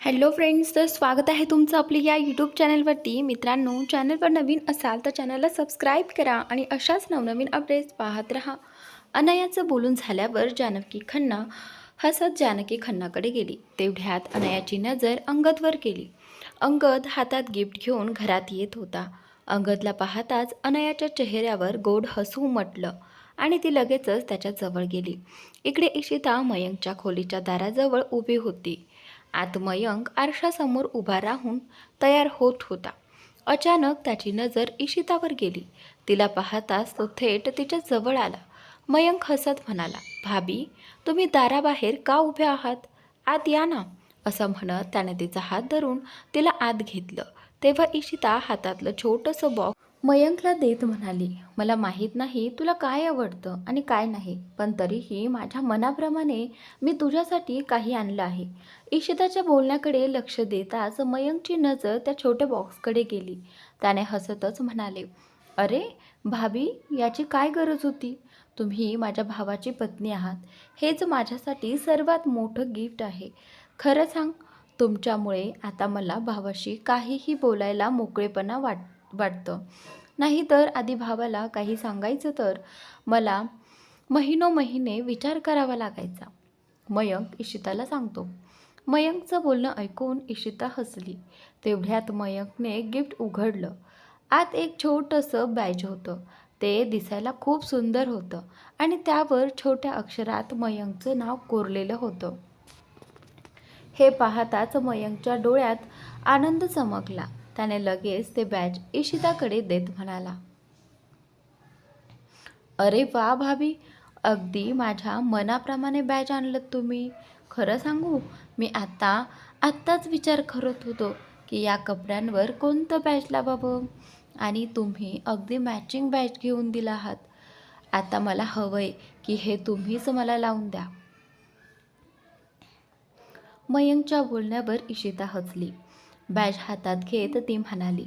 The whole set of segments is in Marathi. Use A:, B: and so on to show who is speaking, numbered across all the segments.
A: हॅलो फ्रेंड्स तर स्वागत आहे तुमचं आपली या यूट्यूब चॅनलवरती. मित्रांनो चॅनलवर नवीन असाल तर चॅनलला सबस्क्राईब करा आणि अशाच नवनवीन अपडेट्स पाहत राहा. अनयाचं बोलून झाल्यावर जानकी खन्ना हसत जानकी खन्नाकडे गेली. तेवढ्यात अनयाची नजर अंगदवर गेली अंगद हातात गिफ्ट घेऊन घरात येत होता. अंगदला पाहताच अनयाच्या चेहऱ्यावर गोड हसू उमटलं आणि ती लगेचच त्याच्याजवळ गेली. इकडे इशिता मयंकच्या खोलीच्या दाराजवळ उभी होती. आत मयंक आरशासमोर उभा राहून तयार होत होता. अचानक त्याची नजर इशितावर गेली. तिला पाहताच तो थेट तिच्या जवळ आला. मयंक हसत म्हणाला भाभी तुम्ही दाराबाहेर का उभे आहात? आत या ना असं म्हणत त्याने तिचा हात धरून तिला आत घेतलं. तेव्हा इशिता हातातलं छोटंसं बॉक्स मयंकला देत म्हणाली मला माहीत नाही तुला काय आवडतं आणि काय नाही पण तरीही माझ्या मनाप्रमाणे मी तुझ्यासाठी काही आणलं आहे. इशिताच्या बोलण्याकडे लक्ष देताच मयंकची नजर त्या छोट्या बॉक्सकडे गेली. त्याने हसतच म्हणाले अरे भाभी याची काय गरज होती? तुम्ही माझ्या भावाची पत्नी आहात. हेच माझ्यासाठी सर्वात मोठं गिफ्ट आहे. खरं सांग तुमच्यामुळे आता मला भावाशी काहीही बोलायला मोकळेपणा वाट वाटतं. नाहीतर आधी भावाला काही सांगायचं तर मला महिनो महिने विचार करावा लागायचा. मयंक इशिताला सांगतो. मयंकचं बोलणं ऐकून इशिता हसली. तेवढ्यात मयंकने गिफ्ट उघडलं. आत एक छोटंसं बॅज होतं. ते दिसायला खूप सुंदर होतं आणि त्यावर छोट्या अक्षरात मयंकचं नाव कोरलेलं होतं. हे पाहताच मयंकच्या डोळ्यात आनंद चमकला. त्याने लगेच ते बॅच इशिताकडे देत म्हणाला. अरे वा भाभी अगदी माझ्या मनाप्रमाणे बॅच आणलं तुम्ही. खरं सांगू मी आत्ता आत्ताच विचार करत होतो की या कपड्यांवर कोणतं बॅच लावावं? आणि तुम्ही अगदी मॅचिंग बॅच घेऊन दिला आहात. आता मला हवंय की हे तुम्हीच मला लावून द्या. मयंकच्या बोलण्यावर इशिता हसली. बॅज हातात घेत ती म्हणाली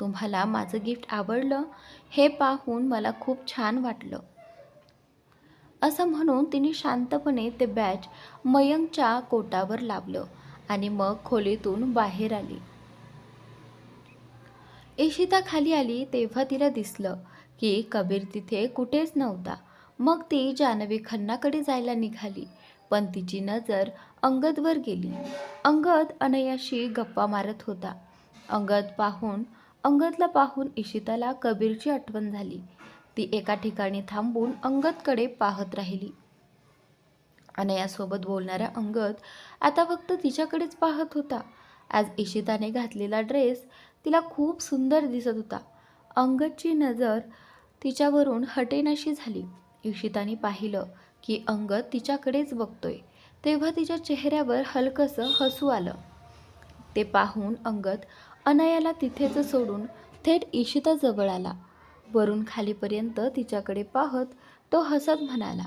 A: तुम्हाला माझं गिफ्ट आवडलं हे पाहून मला खूप छान वाटलं. असं म्हणून तिने शांतपणे ते बॅच मयंकच्या कोटावर लावलं आणि मग खोलीतून बाहेर आली. इशिता खाली आली तेव्हा तिला दिसलं की कबीर तिथे कुठेच नव्हता. मग ती जानवी खन्नाकडे जायला निघाली पण तिची नजर अंगदवर गेली. अंगद अनयाशी गप्पा मारत होता. अंगद पाहून अंगदला पाहून इशिताला कबीरची आठवण झाली. ती एका ठिकाणी थांबून अंगदकडे पाहत राहिली. अनयासोबत बोलणारा अंगद आता फक्त तिच्याकडेच पाहत होता. आज इशिताने घातलेला ड्रेस तिला खूप सुंदर दिसत होता. अंगदची नजर तिच्यावरून हटेनाशी झाली. इशिताने पाहिलं की अंगद तिच्याकडेच बघतोय. तेव्हा तिच्या चेहऱ्यावर हलकंसं हसू आलं. ते पाहून अंगद अनयाला तिथेच सोडून थेट इशिताजवळ आला. वरून खालीपर्यंत तिच्याकडे पाहत तो हसत म्हणाला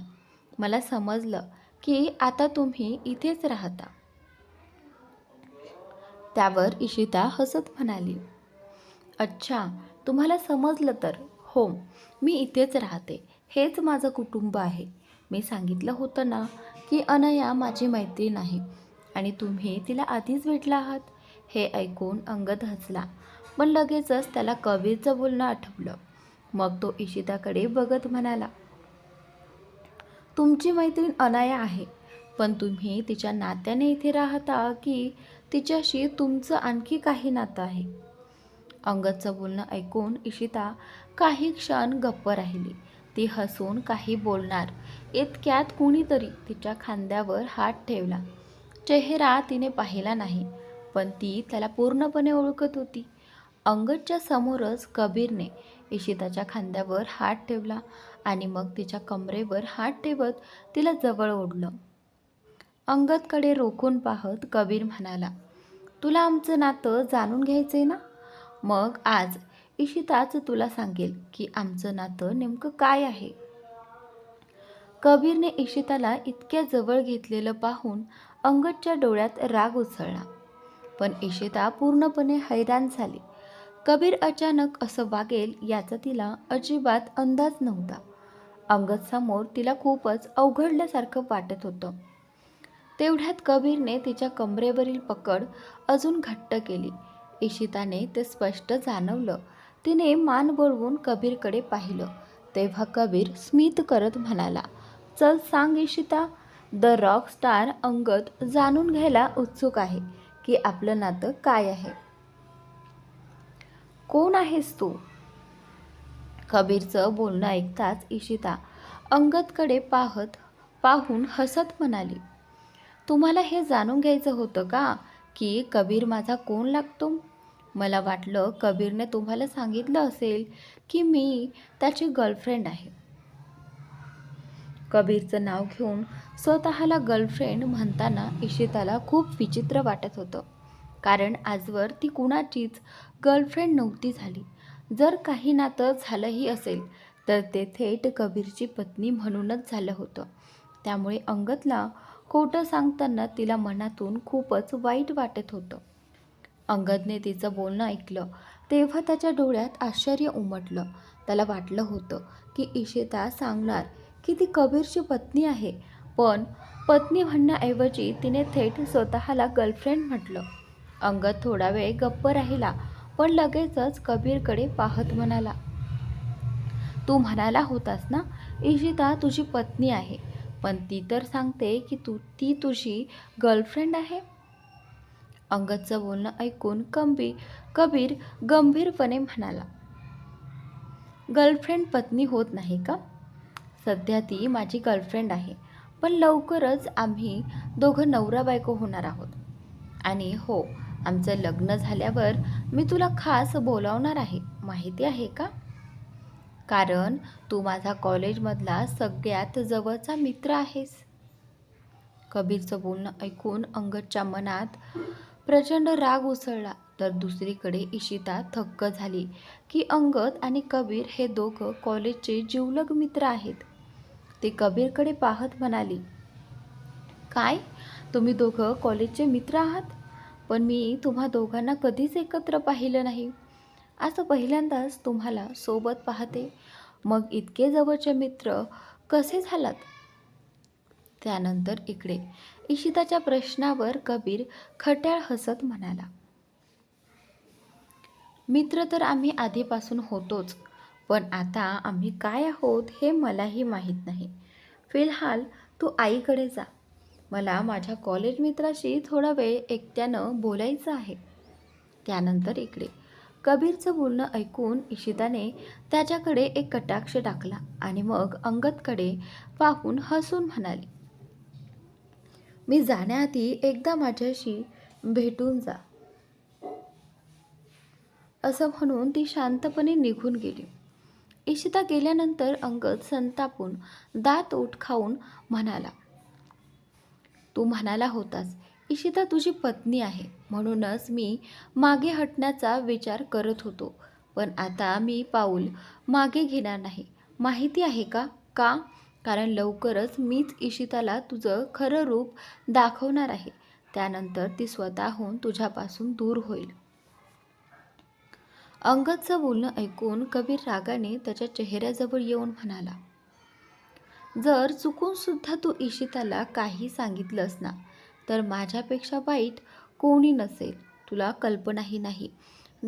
A: मला समजलं की आता तुम्ही इथेच राहता. त्यावर इशिता हसत म्हणाली अच्छा तुम्हाला समजलं तर. हो मी इथेच राहते. हेच माझं कुटुंब आहे. मी सांगितलं होतं ना की अनया माझी मैत्रीण आहे आणि तुम्ही तिला आधीच भेटला आहात? हे ऐकून अंगद हसला. पण लगेचच त्याला कबीरचं बोलणं आठवलं. मग तो इशिताकडे बघत म्हणाला तुमची मैत्रीण अनाया आहे. पण तुम्ही तिच्या नात्याने इथे राहता की तिच्याशी तुमचं आणखी काही नातं आहे? अंगदचं बोलणं ऐकून इशिता काही क्षण गप्प राहिली. ती हसून काही बोलणार. इतक्यात कुणीतरी तिच्या खांद्यावर हात ठेवला. चेहरा तिने पाहिला नाही पण ती त्याला पूर्णपणे ओळखत होती. अंगदच्या समोरच कबीरने इशिताच्या खांद्यावर हात ठेवला आणि मग तिच्या कमरेवर हात ठेवत तिला जवळ ओढलं. अंगदकडे रोखून पाहत कबीर म्हणाला तुला आमचं नातं जाणून घ्यायचं आहे ना? मग आज इशिताच तुला सांगेल की आमचं नातं नेमकं काय आहे. कबीरने इशिताला इतक्या जवळ घेतलेलं पाहून अंगदच्या डोळ्यात राग उसळला. पण इशिता पूर्णपणे हैराण झाली. कबीर अचानक असं वागेल याचा तिला अजिबात अंदाज नव्हता. अंगद समोर तिला खूपच अवघडल्यासारखं वाटत होतं. तेवढ्यात कबीरने तिच्या कमरेवरील पकड अजून घट्ट केली. इशिताने ते स्पष्ट जाणवलं. तिने मान वळवून कबीरकडे पाहिलं. तेव्हा कबीर स्मित करत म्हणाला चल सांग Ishita the rock star Angad जाणून घ्यायला उत्सुक आहे की आपलं नातं काय आहे. कोण आहेस तू? कबीरचं बोलणं ऐकताच इशिता अंगदकडे पाहत पाहून हसत म्हणाली तुम्हाला हे जाणून घ्यायचं होतं का की कबीर माझा कोण लागतो? मला वाटलं कबीरने तुम्हाला सांगितलं असेल की मी त्याची गर्लफ्रेंड आहे. कबीरचं नाव घेऊन स्वतःला गर्लफ्रेंड म्हणताना इशिताला खूप विचित्र वाटत होतं. कारण आजवर ती कुणाचीच गर्लफ्रेंड नव्हती झाली. जर काही नातं झालंही असेल तर ते थेट कबीरची पत्नी म्हणूनच झालं होतं. त्यामुळे अंगतला खोटं सांगताना तिला मनातून खूपच वाईट वाटत होतं. अंगदने तिचं बोलणं ऐकलं. तेव्हा त्याच्या डोळ्यात आश्चर्य उमटलं. त्याला वाटलं होतं की इशिता सांगणार की ती कबीरची पत्नी आहे. पण पत्नी म्हणण्याऐवजी तिने थेट स्वतःला गर्लफ्रेंड म्हटलं. अंगद थोडा वेळ गप्प राहिला पण लगेचच कबीरकडे पाहत म्हणाला तू म्हणाला होतास ना इशिता तुझी पत्नी आहे. पण ती तर सांगते की तू ती तुझी गर्लफ्रेंड आहे. अंगदचं बोलणं ऐकून कंबी कबीर गंभीरपणे म्हणाला गर्लफ्रेंड पत्नी होत नाही का? सध्या ती माझी गर्लफ्रेंड आहे पण लवकरच आम्ही दोघं नवरा बायको होणार आहोत. आणि हो आमचं लग्न झाल्यावर मी तुला खास बोलावणार आहे माहिती आहे का? कारण तू माझा कॉलेजमधला सगळ्यात जवळचा मित्र आहेस. कबीरचं बोलणं ऐकून अंगदच्या मनात प्रचंड राग उसळला तर दुसरीकडे इशिता थक्क झाली की अंगद आणि कबीर हे दोघं कॉलेजचे जिवलग मित्र आहेत. ते कबीरकडे पाहत म्हणाली काय? तुम्ही दोघं कॉलेजचे मित्र आहात? पण मी तुम्हा दोघांना कधीच एकत्र पाहिलं नाही. असं पहिल्यांदाच तुम्हाला सोबत पाहते. मग इतके जवळचे मित्र कसे झालात? त्यानंतर इकडे. इशिताच्या प्रश्नावर कबीर खट्याळ हसत म्हणाला मित्र तर आम्ही आधीपासून होतोच पण आता आम्ही काय आहोत हे मलाही माहीत नाही. फिलहाल तू आईकडे जा. मला माझ्या कॉलेज मित्राशी थोडा वेळ एकट्यानं बोलायचं आहे. त्यानंतर इकडे. कबीरचं बोलणं ऐकून इशिताने त्याच्याकडे एक कटाक्ष टाकला आणि मग अंगतकडे पाहून हसून म्हणाली मी जाण्याआधी एकदा माझ्याशी भेटून जा. असं म्हणून ती शांतपणे निघून गेली. इशिता गेल्यानंतर अंगद संतापून दात ओठ खाऊन म्हणाला तू म्हणाला होतास इशिता तुझी पत्नी आहे. म्हणूनच मी मागे हटण्याचा विचार करत होतो. पण आता मी पाऊल मागे घेणार नाही. माहिती आहे का? का कारण लवकरच मीच इशिताला तुझं खरं रूप दाखवणार आहे. त्यानंतर ती स्वतःहून तुझ्यापासून दूर होईल. अंगदचं बोलणं ऐकून कबीर रागाने त्याच्या चेहऱ्याजवळ येऊन म्हणाला जर चुकून सुद्धा तू इशिताला काही सांगितलंस ना तर माझ्यापेक्षा वाईट कोणी नसेल. तुला कल्पनाही नाही.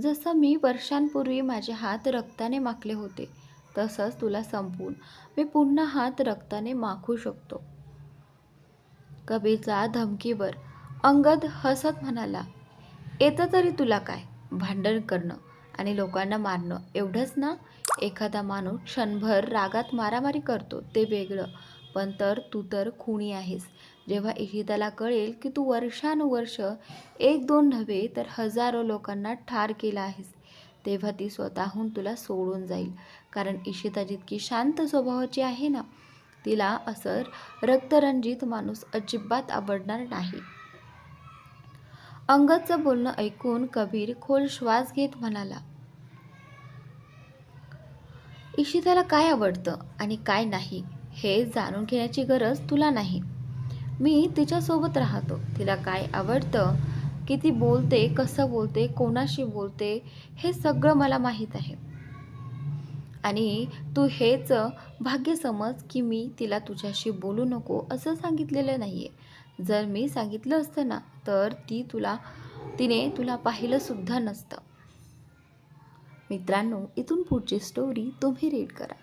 A: जसं मी वर्षांपूर्वी माझे हात रक्ताने माखले होते तसंच तुला संपून मी पुन्हा हात रक्ताने माखू शकतो. कबीरचा धमकीवर अंगद हसत म्हणाला येतं तरी तुला काय? भांडण करणं आणि लोकांना मारणं एवढंच ना? एखादा माणूस क्षणभर रागात मारामारी करतो ते वेगळं. पण तर तू तर खुणी आहेस. जेव्हा इशिताला कळेल की तू वर्षानुवर्ष एक दोन नव्हे तर हजारो लोकांना ठार केला आहेस. तेव्हा ती स्वतःहून तुला सोडून जाईल. कारण इशिता जितकी शांत स्वभावाची आहे ना तिला असं रक्तरंजित माणूस अजिबात आवडणार नाही. अंगदचं बोलणं ऐकून कबीर खोल श्वास घेत म्हणाला इशिताला काय आवडतं आणि काय नाही हे जाणून घेण्याची गरज तुला नाही. मी तिच्यासोबत राहतो. तिला काय आवडतं किती बोलते कसं बोलते कोणाशी बोलते हे सगळं मला माहीत आहे. आणि तू हेच भाग्य समज की मी तिला तुझ्याशी बोलू नको असं सांगितलेलं नाही आहे जर मी सांगितलं असतं ना तर ती तुला तिने तुला पाहिलंसुद्धा नसतं. मित्रांनो इथून पुढची स्टोरी तुम्ही रीड करा.